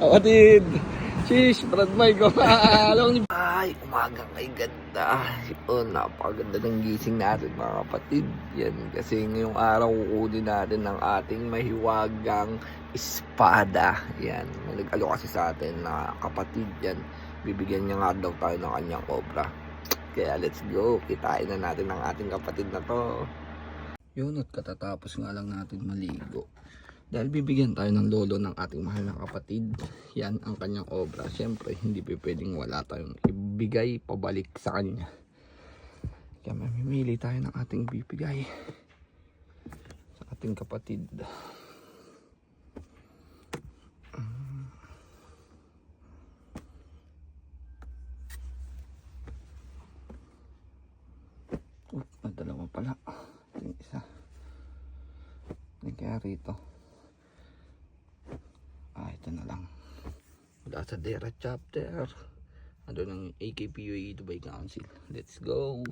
Kapatid! Shish, Brad Mike, alam ni... Ay, umaga kay ganda. Oh, napakaganda ng gising natin mga kapatid. Yan, kasi ngayong araw kukunin natin ng ating mahiwagang espada. Yan, nag-alo kasi sa atin na kapatid yan. Bibigyan niya nga daw tayo ng kanyang obra. Kaya let's go, kitain na natin ang ating kapatid na to. Yun at katatapos nga lang natin maligo. Dahil bibigyan tayo ng lolo ng ating mahal na kapatid. Yan ang kanyang obra. Siyempre, hindi pwedeng wala tayong ibigay pabalik sa kanya. Kaya mamimili tayo ng ating bibigay sa ating kapatid. Oh, dalawa pala. Yung isa. Hindi kaya rito. Ah, ito na lang. Wala sa DERA chapter. Ano ng AKPUA Dubai Council. Let's go!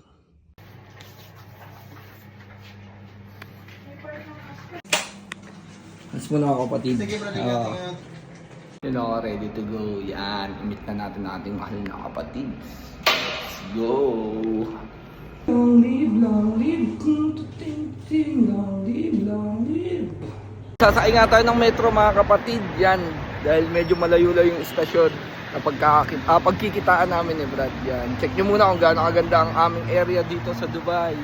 Mas mo na ako kapatid. Sige, bro. Oo. Ingat, ingat. Yun ako, ready to go. Yan, imit na natin ating mahal na kapatid. Let's go! Long live, long live, ting, long live, long live. Sasakay nga tayo ng metro mga kapatid, yan. Dahil medyo malayo-layo yung istasyon na pagkakakit, ah, pagkikitaan namin eh Brad, yan. Check nyo muna kung gaano kaganda ang aming area dito sa Dubai.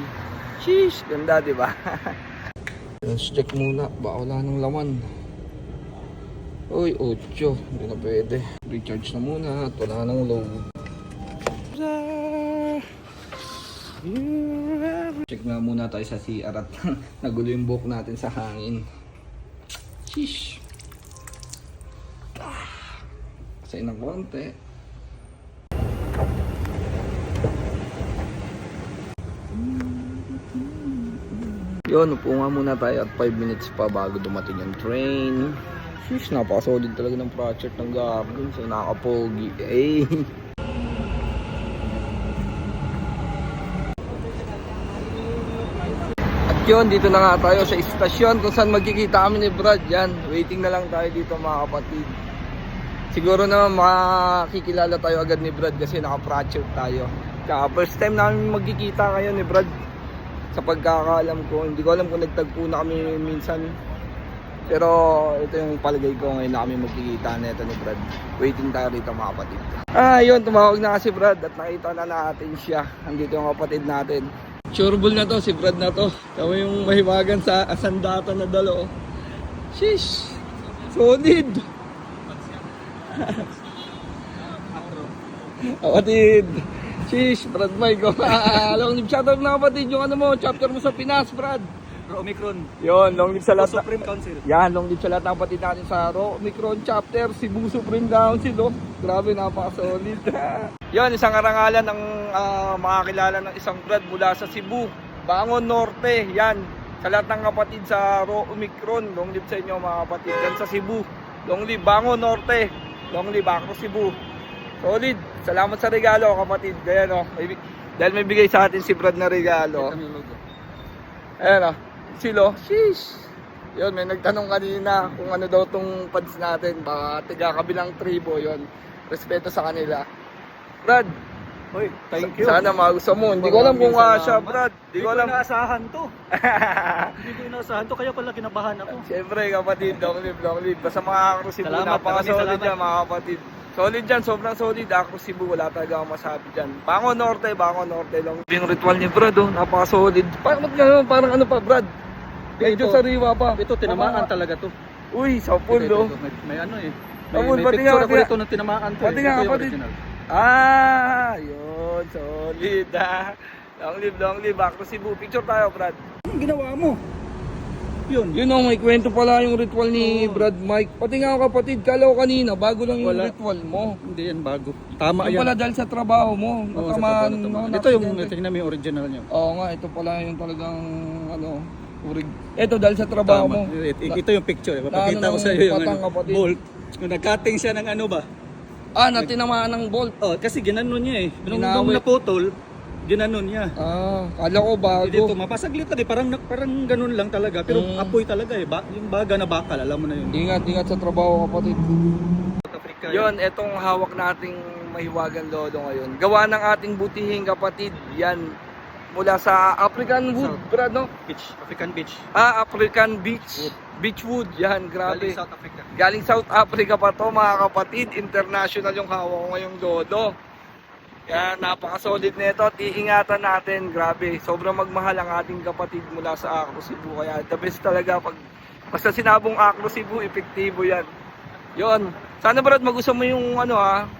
Sheesh, ganda di ba? Let's check muna, baka wala nang laman. Uy, 8. Hindi na pwede. Recharge na muna at wala nang load. Check nga muna tayo sa CR at nagulo yung buhok natin sa hangin. Sheesh. Kasi ng konti. Yun, upo nga muna tayo at 5 minutes pa bago dumating yung train. Sheesh, napakasolid talaga ng project ng Garden. So, nakapogi. Eh. Yun, dito na nga tayo sa istasyon kung saan magkikita kami ni Brad. Yan, waiting na lang tayo dito mga kapatid. Siguro naman makikilala tayo agad ni Brad kasi naka-project tayo. Kaya first time namin magkikita ngayon ni Brad. Sa pagkakaalam ko, hindi ko alam kung nagtagpo na kami minsan. Pero ito yung palagay ko ngayon na kami magkikita nito ni Brad. Waiting tayo rito mga kapatid. Ah, yun, tumawag na kasi Brad at nakita na natin siya. Andito yung kapatid natin. Sureball na to, si Brad na to. Kami yung mahiwagan sa asandata na dalo. Sheesh! Solid! Kapatid! Sheesh, Brad Mike. Long live shoutout na kapatid yung ano mo, chapter mo sa Pinas, Brad. Omicron. Yon, long live sa lahat. Supreme Council. yan, long live sa lahat ng kapatid natin sa Ro Omicron chapter, Cebu Supreme Council, oh. Grabe, napaka-solid. Yan, isang karangalan ng ah, makakilala ng isang brad mula sa Cebu, Bangon Norte. Yan, sa lahat ng kapatid sa Ro Omicron, long live sa inyo mga kapatid. Yan sa Cebu, long live Bangon Norte, long live Acro Cebu. Solid. Salamat sa regalo, kapatid. Ayan, oh. May, dahil may bigay sa atin si Brad na regalo. Ayan o. Silo. Sheesh. Yun, may nagtanong kanina kung ano daw tong pads natin. Baka tiga kabilang tribo yon Respeto sa kanila. Brad, Hoy, thank you. sana magusto mo. Hindi ko alam kung Maraming siya. Brad. Hindi Hindi ko alam. inaasahan to. Hindi ko inaasahan to, kaya pala kinabahan ako. Siyempre, kapatid, long live, long live. Basta mga Acro Cebu, napaka-solid yan, mga kapatid. Solid dyan, sobrang solid. Acro Cebu, wala talaga akong masabi dyan. Bango Norte, Bango Norte lang. Yung ritual ni Brad, oh, napaka-solid. Parang, parang, parang ano pa, Brad? Medyo Ito. sariwa pa. Ito, tinamaan talaga to. Uy, sa pool, Ito, oh. ito, May, may ano eh. May, may picture ako rito ng tinamaan to. pati eh. nga, Ito kapatid. Ah, yun, solid ah. Long live, long live. Back to Cebu. Picture tayo, Brad. Anong ginawa mo? Yun. Yun oh, may kwento pala yung ritual ni Brad Mike. Pati nga kapatid, kalaw kanina, bago lang yung Wala. ritual mo. Hindi yan bago. Tama Yung yan. pala dahil sa trabaho mo. Oo, sa Natamaan, trabaho, tama. no, Ito yung, na-aksidente. tingnan mo yung original niya. Oo nga, ito pala yung talagang, ano, urig. Ito dahil sa trabaho mo. Tama. Ito, ito yung picture. Papakita ko sa iyo yung patang ano, kapatid. bolt. Yung nag-cutting siya ng ano ba? Ah, na tinamaan ng bolt. Oh, kasi ginano niya eh. Nung, Ginawit. nung naputol, ginanon niya. Ah, kala ko bago. Hindi dito, mapasaglit lang eh. Parang, parang ganun lang talaga. Pero Mm. apoy talaga eh. Ba, yung baga na bakal, alam mo na yun. Ingat, ingat sa trabaho kapatid. South Africa. Yon, etong hawak nating mahiwagang lolo ngayon. Gawa ng ating butihing kapatid. Yan. Mula sa African Wood, South. brad, no? Beach, African beach. Ah, African Beach. Beachwood. Yan, grabe. Galing South Africa. Galing South Africa pa to mga kapatid. International yung hawak ko ngayong lodo. Kaya napaka-solid nito. Iingatan natin. Grabe. Sobrang magmahal ang ating kapatid mula sa Acro Cebu. Kaya the best talaga pag basta sinabong Acro Cebu, epektibo yan. Yon. Sana Brad, mag-usap mo yung ano ha.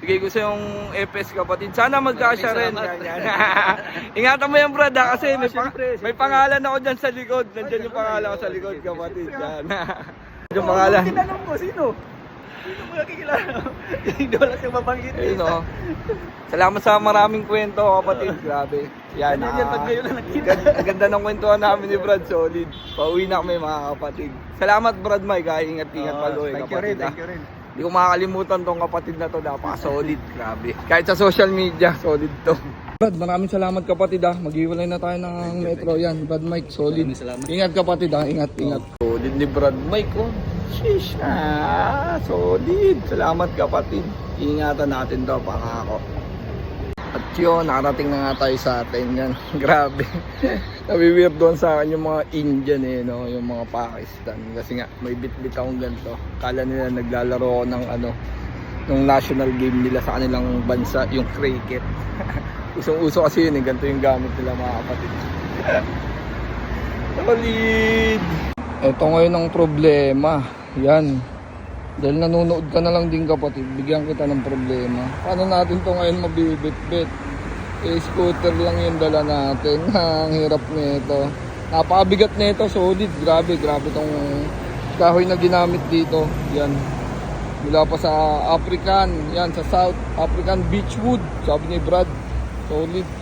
Bigay ko sa yung FS kapatid. Sana magkasya rin. Yan, yan. Ingatan mo yan Brad ha, kasi Oo, may, pa- syempre, may pangalan ako dyan sa likod. Nandyan Ay, yung pangalan ko sa likod kapatid. Yan. yung pangalan. Tinanong ko, sino? Sino mo nakikilala? Hindi wala siyang mabanggit. eh. Ayun o. Salamat sa maraming kwento kapatid. Grabe. Yan. Yan, yan, pag ah, ngayon na nakita. Ganda, ang ganda ng kwentuhan namin ni Brad. Solid. Pauwi na kami mga kapatid. Salamat Brad Mike. Ingat-ingat Oo, palo eh, Thank you rin, kapatid. ha. thank you rin. Hindi ko makakalimutan tong kapatid na to. Napaka-solid. Grabe. Kahit sa social media, solid to. Brad, maraming salamat kapatid ha. Maghiwalay na tayo ng metro yan. Brad Mike, solid. Maraming salamat. Ingat kapatid ha. Ingat, ingat. Solid ni Brad Mike oh. Sheesh. Ah, solid. Salamat kapatid. Ingatan natin to pangako. Yun, nakarating na nga tayo sa atin yan. Grabe. Nabiweird doon sa akin yung mga Indian eh, no? yung mga Pakistan. Kasi nga, may bit-bit akong ganito. Kala nila naglalaro ako ng ano, ng national game nila sa kanilang bansa, yung cricket. Usong-uso kasi yun eh, ganito yung gamit nila mga kapatid. Solid! Ito ngayon ang problema. Yan. Dahil nanonood ka na lang din kapatid, bigyan kita ng problema. Paano natin to ngayon mabibit-bit? Eh, scooter lang yung dala natin. ang hirap nito. Napakabigat nito, solid. Grabe, grabe tong kahoy na ginamit dito. Yan. Mula pa sa African, yan sa South African Beechwood, sabi ni Brad. Solid.